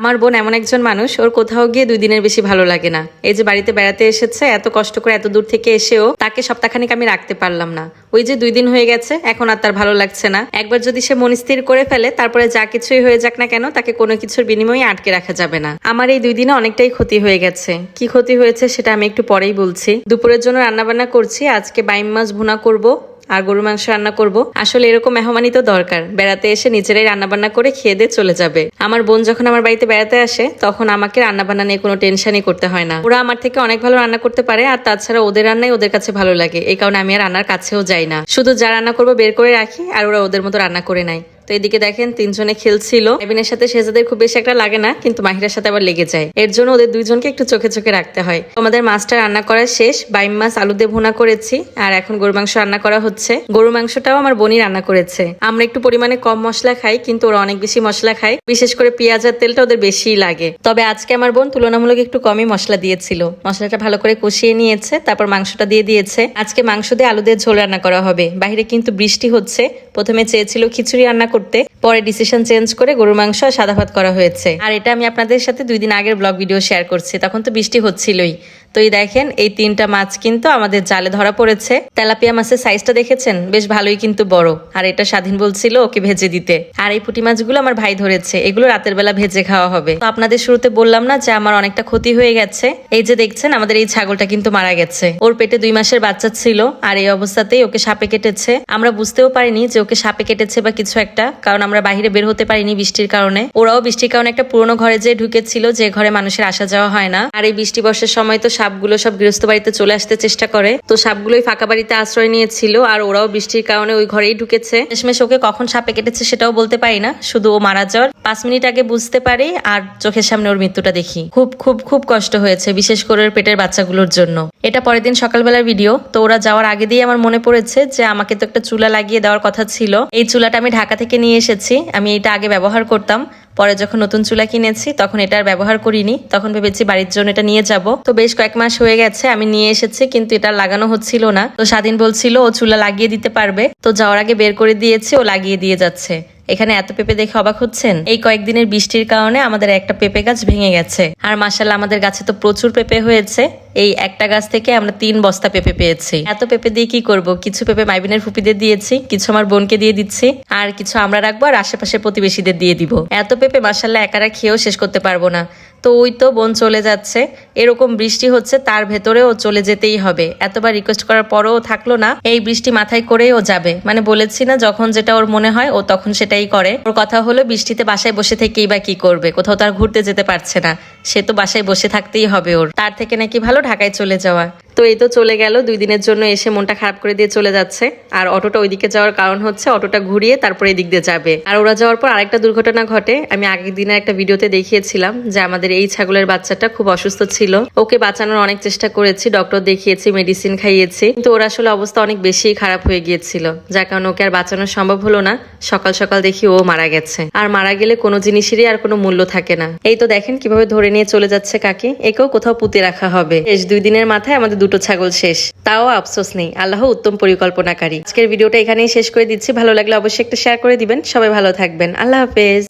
আমার বোন এমন একজন মানুষ, ওর কোথাও গিয়ে দুই দিনের বেশি ভালো লাগে না। এই যে বাড়িতে বেড়াতে এসেছে, এত কষ্ট করে এত দূর থেকে এসেও তাকে সপ্তাহখানিক আমি রাখতে পারলাম না। ওই যে দুই দিন হয়ে গেছে, এখন আর তার ভালো লাগছে না। একবার যদি সে মন স্থির করে ফেলে, তারপরে যা কিছুই হয়ে যাক না কেন, তাকে কোনো কিছুর বিনিময়ে আটকে রাখা যাবে না। আমার এই দুই দিনে অনেকটাই ক্ষতি হয়ে গেছে। কি ক্ষতি হয়েছে সেটা আমি একটু পরেই বলছি। দুপুরের জন্য রান্নাবান্না করছি, আজকে বাইম মাছ ভুনা করব। আর গরু মাংস রান্না করব। আসলে এরকম মেহমানি তো দরকার। বেড়াতে এসে নিজেরাই রান্নাবান্না করে খেয়ে দিয়ে চলে যাবে। আমার বোন যখন আমার বাড়িতে বেড়াতে আসে, তখন আমাকে রান্নাবান্না নিয়ে কোনো টেনশনই করতে হয় না। ওরা আমার থেকে অনেক ভালো রান্না করতে পারে, আর তাছাড়া ওদের রান্নাই ওদের কাছে ভালো লাগে। এই কারণে আমি আর রান্নার কাছেও যাই না। শুধু যা রান্না করব বের করে রাখি, আর ওরা ওদের মতো রান্না করে নেয়। তো এদিকে দেখেন তিনজনে খেলছিল। এবিনের সাথে শেজাদের খুব বেশি একটা লাগে না, কিন্তু মাহিরার সাথে আবার লেগে যায়। এর জন্য ওদের দুইজনকে একটু চোখে চোখে রাখতে হয়। আমাদের মাছটা রান্না করা শেষ, বাইম মাছ আলু দিয়ে ভুনা করেছি, আর এখন গরু মাংস রান্না করা হচ্ছে। গরু মাংসটাও আমার বোনই রান্না করেছে। আমরা একটু পরিমাণে কম মশলা খাই, কিন্তু ওরা অনেক বেশি মশলা খায়। বিশেষ করে পেঁয়াজ আর তেলটা ওদের বেশিই লাগে। তবে আজকে আমার বোন তুলনামূলক একটু কমই মশলা দিয়েছিল। মশলাটা ভালো করে কষিয়ে নিয়েছে, তারপর মাংসটা দিয়ে দিয়েছে। আজকে মাংস দিয়ে আলু দিয়ে ঝোল রান্না করা হবে। বাইরে কিন্তু বৃষ্টি হচ্ছে। প্রথমে চেয়েছিল খিচুড়ি রান্না করতে, পরে ডিসিশন চেঞ্জ করে গরুর মাংস আর সাদা ভাত করা হয়েছে। আর এটা আমি আপনাদের সাথে দুই দিন আগের ব্লগ ভিডিও শেয়ার করছি, তখন তো বৃষ্টি হচ্ছিলই। তো এই দেখেন, এই তিনটা মাছ কিন্তু আমাদের জালে ধরা পড়েছে। তেলাপিয়া মাছের সাইজটা দেখেছেন? বেশ ভালোই কিন্তু বড়। আর এটা স্বাধীন বলছিল ওকে ভেজে দিতে। আর এই পুঁটি মাছগুলো আমার ভাই ধরেছে। এগুলো রাতের বেলা ভেজে খাওয়া হবে। তো আপনাদের শুরুতে বললাম না যে আমার অনেকটা ক্ষতি হয়ে গেছে? এই যে দেখছেন, আমাদের এই ছাগলটা কিন্তু মারা গেছে। ওর পেটে দুই মাসের বাচ্চা ছিল, আর এই অবস্থাতেই ওকে সাপে কেটেছে। আমরা বুঝতেও পারিনি যে ওকে সাপে কেটেছে বা কিছু একটা, কারণ আমরা বাইরে বের হতে পারিনি বৃষ্টির কারণে। ওরাও বৃষ্টির কারণে একটা পুরনো ঘরে যে ঢুকেছিল, যে ঘরে মানুষের আসা যাওয়া হয় না। আর এই বৃষ্টি বর্ষার সময় তো সাপগুলো সব গৃহস্থ বাড়িতে চলে আসতে চেষ্টা করে। তো সাপগুলোই ফাঁকা বাড়িতে আশ্রয় নিয়েছিল আর ওরাও বৃষ্টির কারণে ওই ঘরেই ঢুকেছে। শেষমেশ ওকে কখন সাপে কেটেছে সেটাও বলতে পারি না, শুধু ও মারা যাওয়ার। পাঁচ মিনিট আগে বুঝতে পারি আর চোখের সামনে ওর মৃত্যুটা দেখি। খুব খুব খুব কষ্ট হয়েছে, বিশেষ করে ওর পেটের বাচ্চাগুলোর জন্য। এটা পরের দিন সকালবেলার ভিডিও। তো ওরা যাওয়ার আগে দিয়ে আমার মনে পড়েছে যে আমাকে তো একটা চুলা লাগিয়ে দেওয়ার কথা ছিল। এই চুলাটা আমি ঢাকা থেকে নিয়ে এসেছি। আমি এটা আগে ব্যবহার করতাম। পরে যখন নতুন চুলা কিনেছি, তখন এটার ব্যবহার করিনি। তখন ভেবেছি বাড়ির জন্য এটা নিয়ে যাব। তো বেশ কয়েক মাস হয়ে গেছে, আমি নিয়ে এসেছি, কিন্তু এটা লাগানো হচ্ছিল না। তো স্বাধীন বলছিল, ও চুলা লাগিয়ে দিতে পারবে। তো যাওয়ার আগে বের করে দিয়েছি, ও লাগিয়ে দিয়ে যাচ্ছে। এখানে এত পেঁপে দেখে অবাক হচ্ছেন? এই কয়েকদিনের বৃষ্টির কারণে আমাদের একটা পেঁপে গাছ ভেঙে গেছে। আর মাসাল্লাহ আমাদের গাছে তো প্রচুর পেঁপে হয়েছে। এই একটা গাছ থেকে আমরা তিন বস্তা পেঁপে পেয়েছি। এত পেঁপে দিয়ে কি করব? কিছু পেঁপে মাইবিনের ফুপিদের দিয়েছি, কিছু আমার বোনকে দিয়ে দিচ্ছি, আর কিছু আমরা রাখব আর আশেপাশে প্রতিবেশীদের দিয়ে দিব। এত পেঁপে মাসাল্লাহ একারা খেয়েও শেষ করতে পারব না। তো ওই তো বোন চলে যাচ্ছে। এরকম বৃষ্টি হচ্ছে, তার ভেতরে ও চলে যেতেই হবে। এতবার রিকোয়েস্ট করার পরও থাকল না, এই বৃষ্টি মাথায় করেই ও যাবে। মানে বলেছি না, যখন যেটা ওর মনে হয়, ও তখন সেটাই করে। ওর কথা হলো, বৃষ্টিতে বাসায় বসে থেকেই বা কি করবে? কোথাও তার ঘুরতে যেতে পারছে না। সে তো বাসায় বসে থাকতেই হবে ওর। তার থেকে নাকি ভালো ঢাকায় চলে যাওয়া। তো এই তো চলে গেল। দুই দিনের জন্য এসে মনটা খারাপ করে দিয়ে চলে যাচ্ছে। আর অটোটা ওইদিকে যাওয়ার কারণ হচ্ছে অটোটা ঘুরিয়ে তারপরে এদিক দিয়ে যাবে। আর ওরা যাওয়ার পর আরেকটা দুর্ঘটনা ঘটে। আমি আগের দিনের একটা ভিডিওতে দেখিয়েছিলাম যে আমাদের এই ছাগলের বাচ্চাটা খুব অসুস্থ ছিল। ওকে বাঁচানোর অনেক চেষ্টা করেছি, ডক্টর দেখিয়েছি মেডিসিন খাইয়েছি। কিন্তু ওর আসলে অবস্থা অনেক বেশি খারাপ হয়ে গিয়েছিল। যার কারণে ওকে আর বাঁচানো সম্ভব হলো না। সকাল সকাল দেখি ও মারা গেছে। আর মারা গেলে কোনো জিনিসেরই আর কোনো মূল্য থাকে না। এই তো দেখেন কীভাবে ধরে নিয়ে চলে যাচ্ছে কাকি। একেও কোথাও পুঁতে রাখা হবে। শেষ দুই দিনের মাথায় আমাদের দুটো ছাগল শেষ। তাও আফসোস নেই। আল্লাহ উত্তম পরিকল্পনাকারী। আজকের ভিডিওটা এখানেই শেষ করে দিচ্ছি। ভালো লাগলে অবশ্যই একটা শেয়ার করে দিবেন। সবাই ভালো থাকবেন। আল্লাহ হাফেজ।